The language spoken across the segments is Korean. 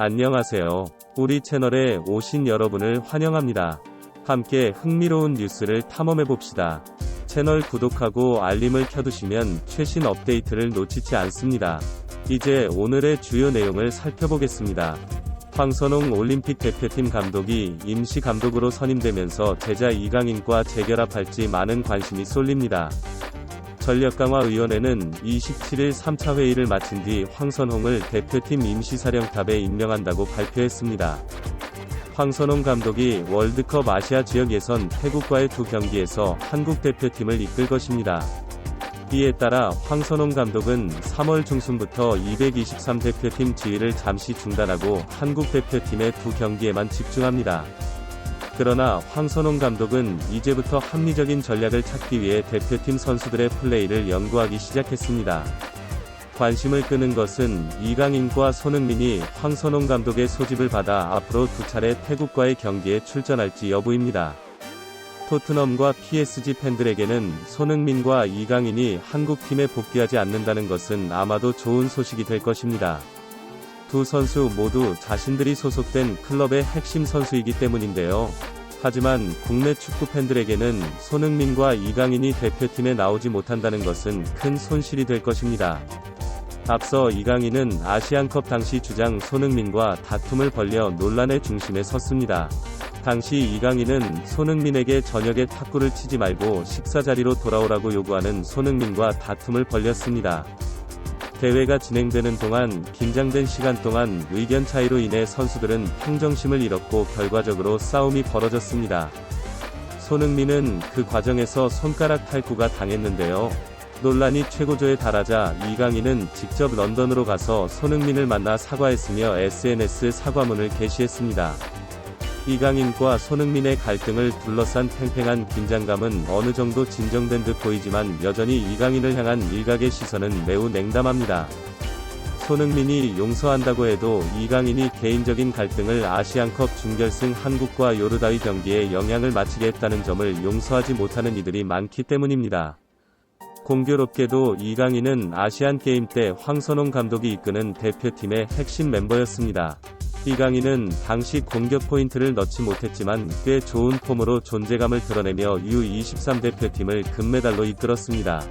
안녕하세요. 우리 채널에 오신 여러분을 환영합니다. 함께 흥미로운 뉴스를 탐험해 봅시다. 채널 구독하고 알림을 켜두시면 최신 업데이트를 놓치지 않습니다. 이제 오늘의 주요 내용을 살펴보겠습니다. 황선홍 올림픽 대표팀 감독이 임시 감독으로 선임되면서 제자 이강인과 재결합할지 많은 관심이 쏠립니다. 전력강화위원회는 27일 3차 회의를 마친 뒤 황선홍을 대표팀 임시사령탑에 임명한다고 발표했습니다. 황선홍 감독이 월드컵 아시아 지역 예선 태국과의 두 경기에서 한국 대표팀을 이끌 것입니다. 이에 따라 황선홍 감독은 3월 중순부터 223 대표팀 지휘를 잠시 중단하고 한국 대표팀의 두 경기에만 집중합니다. 그러나 황선홍 감독은 이제부터 합리적인 전략을 찾기 위해 대표팀 선수들의 플레이를 연구하기 시작했습니다. 관심을 끄는 것은 이강인과 손흥민이 황선홍 감독의 소집을 받아 앞으로 두 차례 태국과의 경기에 출전할지 여부입니다. 토트넘과 PSG 팬들에게는 손흥민과 이강인이 한국팀에 복귀하지 않는다는 것은 아마도 좋은 소식이 될 것입니다. 두 선수 모두 자신들이 소속된 클럽의 핵심 선수이기 때문인데요. 하지만 국내 축구 팬들에게는 손흥민과 이강인이 대표팀에 나오지 못한다는 것은 큰 손실이 될 것입니다. 앞서 이강인은 아시안컵 당시 주장 손흥민과 다툼을 벌려 논란의 중심에 섰습니다. 당시 이강인은 손흥민에게 저녁에 탁구를 치지 말고 식사 자리로 돌아오라고 요구하는 손흥민과 다툼을 벌였습니다. 대회가 진행되는 동안 긴장된 시간 동안 의견 차이로 인해 선수들은 평정심을 잃었고 결과적으로 싸움이 벌어졌습니다. 손흥민은 그 과정에서 손가락 탈구가 당했는데요. 논란이 최고조에 달하자 이강인은 직접 런던으로 가서 손흥민을 만나 사과했으며 SNS 사과문을 게시했습니다. 이강인과 손흥민의 갈등을 둘러싼 팽팽한 긴장감은 어느 정도 진정된 듯 보이지만 여전히 이강인을 향한 일각의 시선은 매우 냉담합니다. 손흥민이 용서한다고 해도 이강인이 개인적인 갈등을 아시안컵 준결승 한국과 요르다위 경기에 영향을 미치게 했다는 점을 용서하지 못하는 이들이 많기 때문입니다. 공교롭게도 이강인은 아시안게임 때 황선홍 감독이 이끄는 대표팀의 핵심 멤버였습니다. 이강인은 당시 공격 포인트를 넣지 못했지만 꽤 좋은 폼으로 존재감을 드러내며 U23 대표팀을 금메달로 이끌었습니다.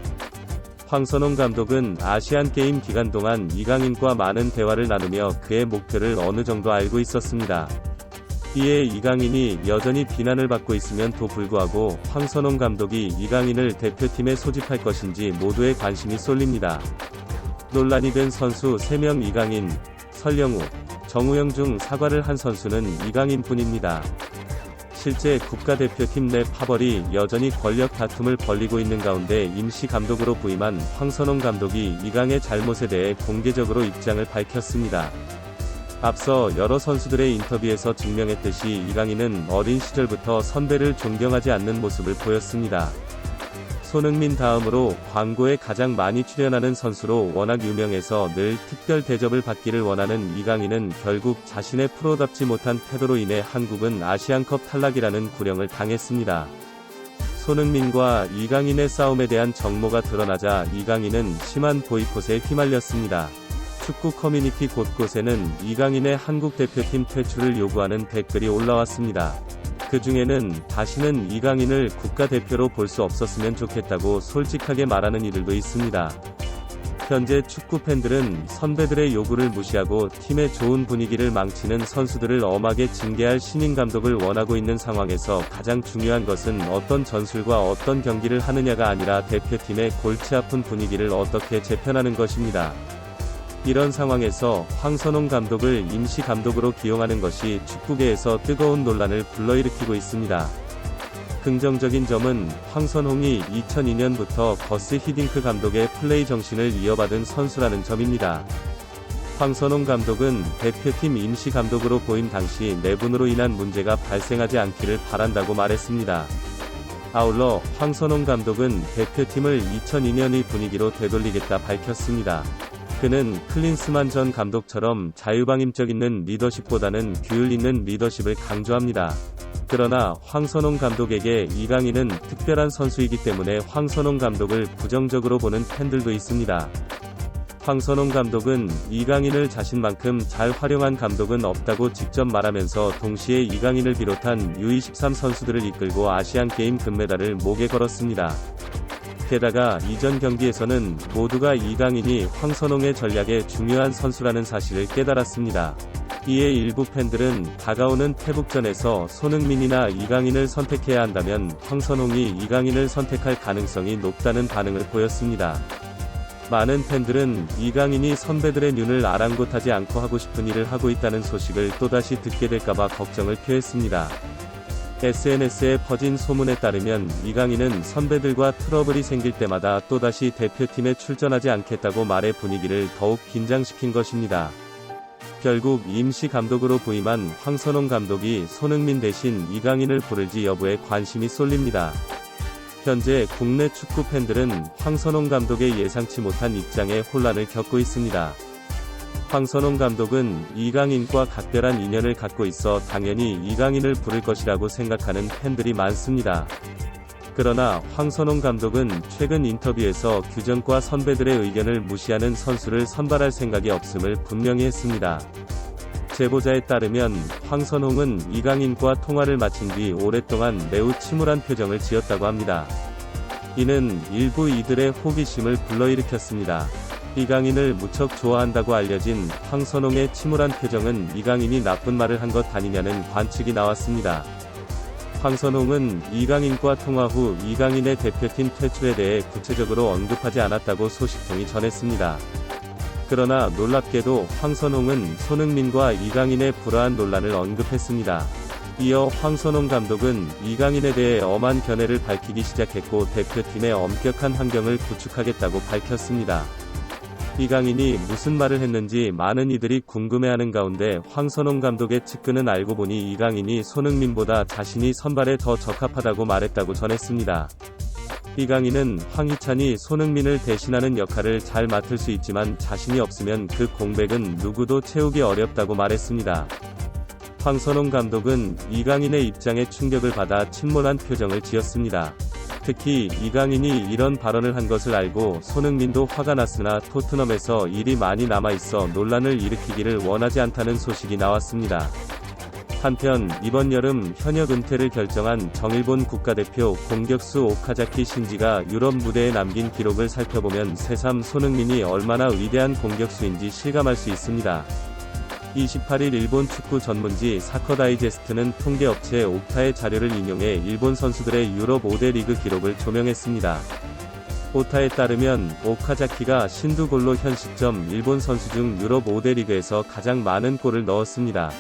황선홍 감독은 아시안 게임 기간 동안 이강인과 많은 대화를 나누며 그의 목표를 어느 정도 알고 있었습니다. 이에 이강인이 여전히 비난을 받고 있으면도 불구하고 황선홍 감독이 이강인을 대표팀에 소집할 것인지 모두의 관심이 쏠립니다. 논란이 된 선수 3명 이강인, 설영우, 정우영 중 사과를 한 선수는 이강인 뿐입니다. 실제 국가대표팀 내 파벌이 여전히 권력 다툼을 벌리고 있는 가운데 임시 감독으로 부임한 황선홍 감독이 이강의 잘못에 대해 공개적으로 입장을 밝혔습니다. 앞서 여러 선수들의 인터뷰에서 증명했듯이 이강인은 어린 시절부터 선배를 존경하지 않는 모습을 보였습니다. 손흥민 다음으로 광고에 가장 많이 출연하는 선수로 워낙 유명해서 늘 특별 대접을 받기를 원하는 이강인은 결국 자신의 프로답지 못한 태도로 인해 한국은 아시안컵 탈락이라는 구령을 당했습니다. 손흥민과 이강인의 싸움에 대한 정모가 드러나자 이강인은 심한 보이콧에 휘말렸습니다. 축구 커뮤니티 곳곳에는 이강인의 한국 대표팀 퇴출을 요구하는 댓글이 올라왔습니다. 그 중에는 다시는 이강인을 국가대표로 볼 수 없었으면 좋겠다고 솔직하게 말하는 이들도 있습니다. 현재 축구 팬들은 선배들의 요구를 무시하고 팀의 좋은 분위기를 망치는 선수들을 엄하게 징계할 신인 감독을 원하고 있는 상황에서 가장 중요한 것은 어떤 전술과 어떤 경기를 하느냐가 아니라 대표팀의 골치 아픈 분위기를 어떻게 재편하는 것입니다. 이런 상황에서 황선홍 감독을 임시 감독으로 기용하는 것이 축구계에서 뜨거운 논란을 불러일으키고 있습니다. 긍정적인 점은 황선홍이 2002년부터 버스 히딩크 감독의 플레이 정신을 이어받은 선수라는 점입니다. 황선홍 감독은 대표팀 임시 감독으로 보임 당시 내분으로 인한 문제가 발생하지 않기를 바란다고 말했습니다. 아울러 황선홍 감독은 대표팀을 2002년의 분위기로 되돌리겠다 밝혔습니다. 그는 클린스만 전 감독처럼 자유방임적 있는 리더십보다는 규율 있는 리더십을 강조합니다. 그러나 황선홍 감독에게 이강인은 특별한 선수이기 때문에 황선홍 감독을 부정적으로 보는 팬들도 있습니다. 황선홍 감독은 이강인을 자신만큼 잘 활용한 감독은 없다고 직접 말하면서 동시에 이강인을 비롯한 U23 선수들을 이끌고 아시안 게임 금메달을 목에 걸었습니다. 게다가 이전 경기에서는 모두가 이강인이 황선홍의 전략에 중요한 선수라는 사실을 깨달았습니다. 이에 일부 팬들은 다가오는 태북전에서 손흥민이나 이강인을 선택해야 한다면 황선홍이 이강인을 선택할 가능성이 높다는 반응을 보였습니다. 많은 팬들은 이강인이 선배들의 눈을 아랑곳하지 않고 하고 싶은 일을 하고 있다는 소식을 또다시 듣게 될까봐 걱정을 표했습니다. SNS에 퍼진 소문에 따르면 이강인은 선배들과 트러블이 생길 때마다 또다시 대표팀에 출전하지 않겠다고 말해 분위기를 더욱 긴장시킨 것입니다. 결국 임시 감독으로 부임한 황선홍 감독이 손흥민 대신 이강인을 부를지 여부에 관심이 쏠립니다. 현재 국내 축구 팬들은 황선홍 감독의 예상치 못한 입장에 혼란을 겪고 있습니다. 황선홍 감독은 이강인과 각별한 인연을 갖고 있어 당연히 이강인을 부를 것이라고 생각하는 팬들이 많습니다. 그러나 황선홍 감독은 최근 인터뷰에서 규정과 선배들의 의견을 무시하는 선수를 선발할 생각이 없음을 분명히 했습니다. 제보자에 따르면 황선홍은 이강인과 통화를 마친 뒤 오랫동안 매우 침울한 표정을 지었다고 합니다. 이는 일부 이들의 호기심을 불러일으켰습니다. 이강인을 무척 좋아한다고 알려진 황선홍의 침울한 표정은 이강인이 나쁜 말을 한 것 아니냐는 관측이 나왔습니다. 황선홍은 이강인과 통화 후 이강인의 대표팀 퇴출에 대해 구체적으로 언급하지 않았다고 소식통이 전했습니다. 그러나 놀랍게도 황선홍은 손흥민과 이강인의 불화한 논란을 언급했습니다. 이어 황선홍 감독은 이강인에 대해 엄한 견해를 밝히기 시작했고 대표팀의 엄격한 환경을 구축하겠다고 밝혔습니다. 이강인이 무슨 말을 했는지 많은 이들이 궁금해하는 가운데 황선홍 감독의 측근은 알고 보니 이강인이 손흥민보다 자신이 선발에 더 적합하다고 말했다고 전했습니다. 이강인은 황희찬이 손흥민을 대신하는 역할을 잘 맡을 수 있지만 자신이 없으면 그 공백은 누구도 채우기 어렵다고 말했습니다. 황선홍 감독은 이강인의 입장에 충격을 받아 침몰한 표정을 지었습니다. 특히 이강인이 이런 발언을 한 것을 알고 손흥민도 화가 났으나 토트넘에서 일이 많이 남아있어 논란을 일으키기를 원하지 않다는 소식이 나왔습니다. 한편 이번 여름 현역 은퇴를 결정한 정일본 국가대표 공격수 오카자키 신지가 유럽 무대에 남긴 기록을 살펴보면 새삼 손흥민이 얼마나 위대한 공격수인지 실감할 수 있습니다. 28일 일본 축구 전문지 사커 다이제스트는 통계업체 옵타의 자료를 인용해 일본 선수들의 유럽 5대 리그 기록을 조명했습니다. 오타에 따르면 오카자키가 신두골로 현 시점 일본 선수 중 유럽 5대 리그에서 가장 많은 골을 넣었습니다.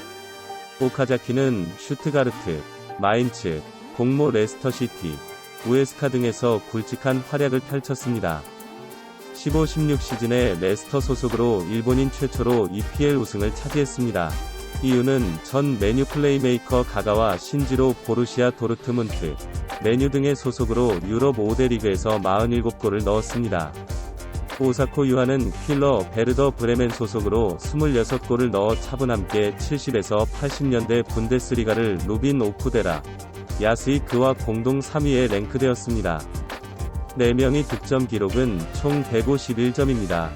오카자키는 슈트가르트, 마인츠, 공모 레스터시티, 우에스카 등에서 굵직한 활약을 펼쳤습니다. 15-16 시즌에 레스터 소속으로 일본인 최초로 EPL 우승을 차지했습니다. 이유는 전 메뉴 플레이메이커 가가와 신지로 보루시아 도르트문트, 메뉴 등의 소속으로 유럽 5대 리그에서 47골을 넣었습니다. 오사코 유하는 킬러 베르더 브레멘 소속으로 26골을 넣어 차분함께 70에서 80년대 분데스리가를 루빈 오쿠데라, 야스이 그와 공동 3위에 랭크되었습니다. 4명의 득점 기록은 총 151점입니다.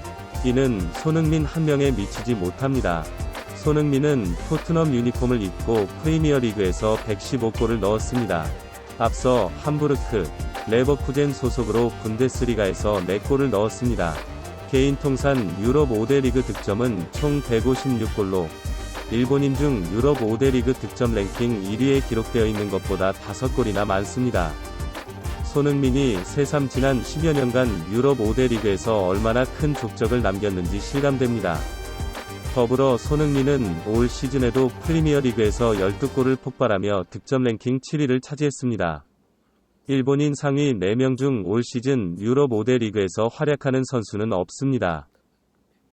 이는 손흥민 한 명에 미치지 못합니다. 손흥민은 토트넘 유니폼을 입고 프리미어리그에서 115골을 넣었습니다. 앞서 함부르크, 레버쿠젠 소속으로 분데스리가에서 4골을 넣었습니다. 개인 통산 유럽 5대 리그 득점은 총 156골로 일본인 중 유럽 5대 리그 득점 랭킹 1위에 기록되어 있는 것보다 5골이나 많습니다. 손흥민이 새삼 지난 10여 년간 유럽 5대 리그에서 얼마나 큰 족적을 남겼는지 실감됩니다. 더불어 손흥민은 올 시즌에도 프리미어 리그에서 12골을 폭발하며 득점 랭킹 7위를 차지했습니다. 일본인 상위 4명 중 올 시즌 유럽 5대 리그에서 활약하는 선수는 없습니다.